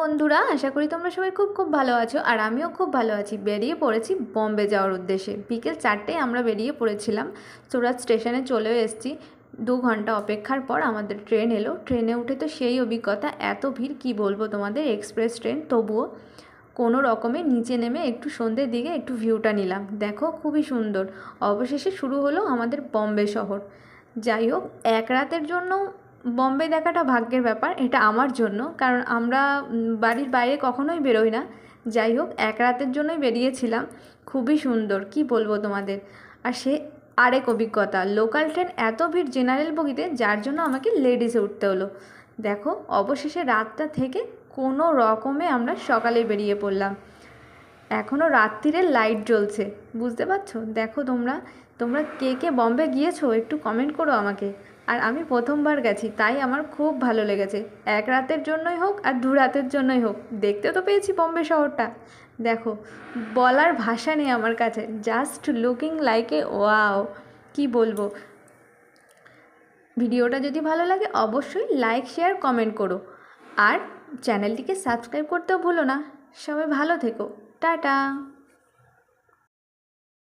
বন্ধুরা, আশা করি তোমরা সবাই খুব খুব ভালো আছো আর আমিও খুব ভালো আছি। বেরিয়ে পড়েছি বম্বে যাওয়ার উদ্দেশ্যে। বিকেল চারটেয় আমরা বেরিয়ে পড়েছিলাম। সুরাট স্টেশনে চলেও এসেছি। দু ঘণ্টা অপেক্ষার পর আমাদের ট্রেন এলো। ট্রেনে উঠে তো সেই অভিজ্ঞতা, এত ভিড় কি বলব তোমাদের? এক্সপ্রেস ট্রেন, তবুও কোনো রকমে নিচে নেমে একটু সন্ধ্যের দিকে একটু ভিউটা নিলাম। দেখো খুবই সুন্দর। অবশেষে শুরু হলো আমাদের বম্বে শহর। যাই হোক, এক রাতের জন্য বম্বে দেখাটা ভাগ্যের ব্যাপার, এটা আমার জন্য। কারণ আমরা বাড়ির বাইরে কখনোই বেরোই না। যাই হোক, এক রাতের জন্যই বেরিয়েছিলাম। খুবই সুন্দর, কি বলব তোমাদের? আর সে আরেক অভিজ্ঞতা, লোকাল ট্রেন এত ভিড় জেনারেল বগিতে, যার জন্য আমাকে লেডিসে উঠতে হলো। দেখো, অবশেষে রাতটা থেকে কোনো রকমে আমরা সকালে বেরিয়ে পড়লাম। এখনও রাত্রিরে লাইট জ্বলছে, বুঝতে পারছ? দেখো তোমরা তোমরা কে কে বম্বে গিয়েছো, একটু কমেন্ট করো আমাকে। আর আমি প্রথমবার গেছি, তাই আমার খুব ভালো লেগেছে। এক রাতের জন্যই হোক আর দু রাতের জন্যই হোক, দেখতে তো পেয়েছি বম্বে শহরটা। দেখো, বলার ভাষা নেই আমার কাছে just looking like a wow কি বলব? ভিডিওটা যদি ভালো লাগে, অবশ্যই লাইক শেয়ার কমেন্ট করো। আর চ্যানেলটিকে সাবস্ক্রাইব করতেও ভুলো না। সবাই ভালো থেকো। টাটা।